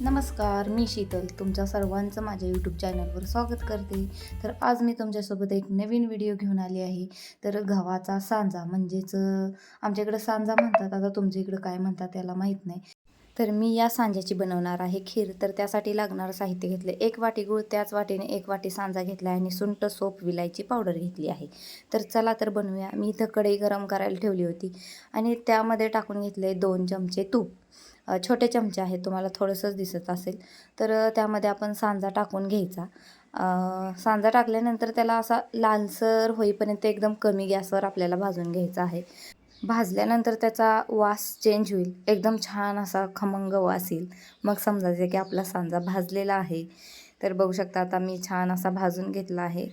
नमस्कार मी शीतल. तुमच्या सर्वांचं माझ्या यूट्यूब चॅनलवर स्वागत करते. तर आज मी तुमच्यासोबत एक नवीन व्हिडिओ घेऊन आली आहे. तर गव्हाचा सांजा म्हणजेच आमच्याकडं सांजा म्हणतात. आता तुमच्या इकडं काय म्हणतात त्याला माहीत नाही. तर मी या सांज्याची बनवणार आहे खीर. तर त्यासाठी लागणारं साहित्य घेतलं. एक वाटी गूळ त्याच वाटीने एक वाटी सांजा घेतला आहे आणि सुंट सोप विलायची पावडर घेतली आहे. तर चला तर बनवूया. मी इथं कढई गरम करायला ठेवली होती आणि त्यामध्ये टाकून घेतले दोन चमचे तूप. छोटे चमचे आहेत तुम्हाला थोडंसंच दिसत असेल. तर त्यामध्ये आपण सांजा टाकून घ्यायचा. सांजा टाकल्यानंतर त्याला असा लालसर होईपर्यंत एकदम कमी गॅसवर आपल्याला भाजून घ्यायचा आहे. भाजल्यानंतर त्याचा वास चेंज होईल. एकदम छान असा खमंग वास येईल. मग समजायचं की आपला सांजा भाजलेला आहे तर बघू शकता आता मी छान असा भाजून घेतला आहे.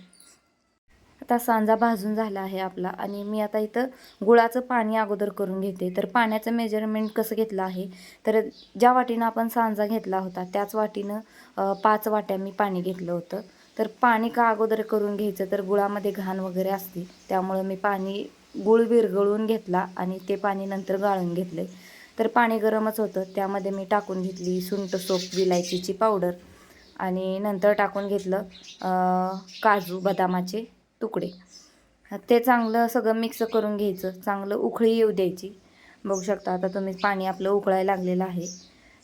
आता सांजा भाजून झाला आहे आपला आणि मी आता इथं गुळाचं पाणी अगोदर करून घेते. तर पाण्याचं मेजरमेंट कसं घेतलं आहे? तर ज्या वाटीनं आपण सांजा घेतला होता त्याच वाटीनं पाच वाट्या मी पाणी घेतलं होतं. तर पाणी का अगोदर करून घ्यायचं? तर गुळामध्ये घाण वगैरे असते त्यामुळं मी पाणी गुळ विरघळून घेतला आणि ते पाणी नंतर गाळून घेतले. तर पाणी गरमच होतं. त्यामध्ये मी टाकून घेतली सुंट सोप विलायचीची पावडर आणि नंतर टाकून घेतलं काजू बदामाचे तुकडे. ते चांगलं सगळं मिक्स करून घ्यायचं. चांगलं उकळी येऊ द्यायची. बघू शकता आता तुम्ही पाणी आपलं उकळायला लागलेलं आहे.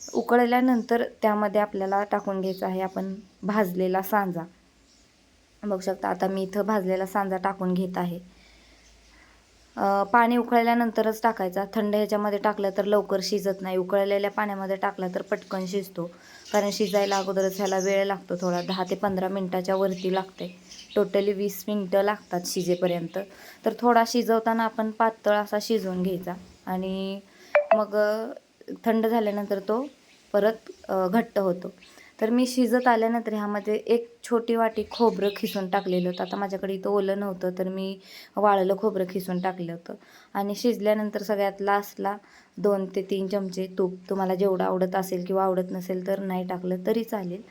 उकळल्यानंतर त्यामध्ये आपल्याला टाकून घ्यायचं आहे आपण भाजलेला सांजा. बघू शकता आता मी इथं भाजलेला सांजा टाकून घेत आहे. पाणी उकळल्यानंतरच टाकायचा. थंड ह्याच्यामध्ये टाकलं तर लवकर शिजत नाही. उकळलेल्या पाण्यामध्ये टाकला तर पटकन शिजतो. कारण शिजायला अगोदरच ह्याला वेळ लागतो थोडा. दहा ते पंधरा मिनटाच्या वरती लागते. टोटली वीस मिनटं लागतात शिजेपर्यंत. तर थोडा शिजवताना आपण पातळ असा शिजवून घ्यायचा. आणि मग थंड झाल्यानंतर तो परत घट्ट होतो. तर मी शिजत आल्यानंतर ह्यामध्ये एक छोटी वाटी खोबरं खिसून टाकलेलं होतं. आता माझ्याकडे इथं ओलं नव्हतं तर मी वाळलं खोबरं खिसून टाकलं होतं. आणि शिजल्यानंतर सगळ्यात लास्टला दोन ते तीन चमचे तूप. तुम्हाला जेवढं आवडत असेल किंवा आवडत नसेल तर नाही टाकलं तरी चालेल.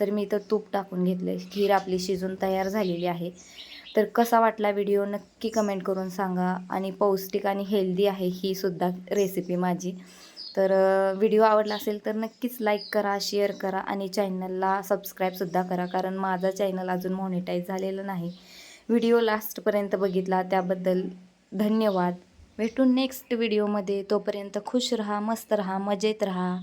तर मी इथं तूप टाकून घेतलं आहे खीर आपली शिजून तयार झालेली आहे. तर कसा वाटला व्हिडिओ नक्की कमेंट करून सांगा. आणि पौष्टिक आणि हेल्दी आहे ही सुद्धा रेसिपी माझी. तर व्हिडिओ आवडला असेल तर नक्कीच लाईक करा शेअर करा आणि चॅनलला सबस्क्राईबसुद्धा करा कारण माझा चॅनल अजून मॉनिटाईज झालेलं नाही. व्हिडिओ लास्टपर्यंत बघितला त्याबद्दल धन्यवाद. भेटून नेक्स्ट व्हिडिओमध्ये तोपर्यंत खुश रहा मस्त रहा मजेत रहा.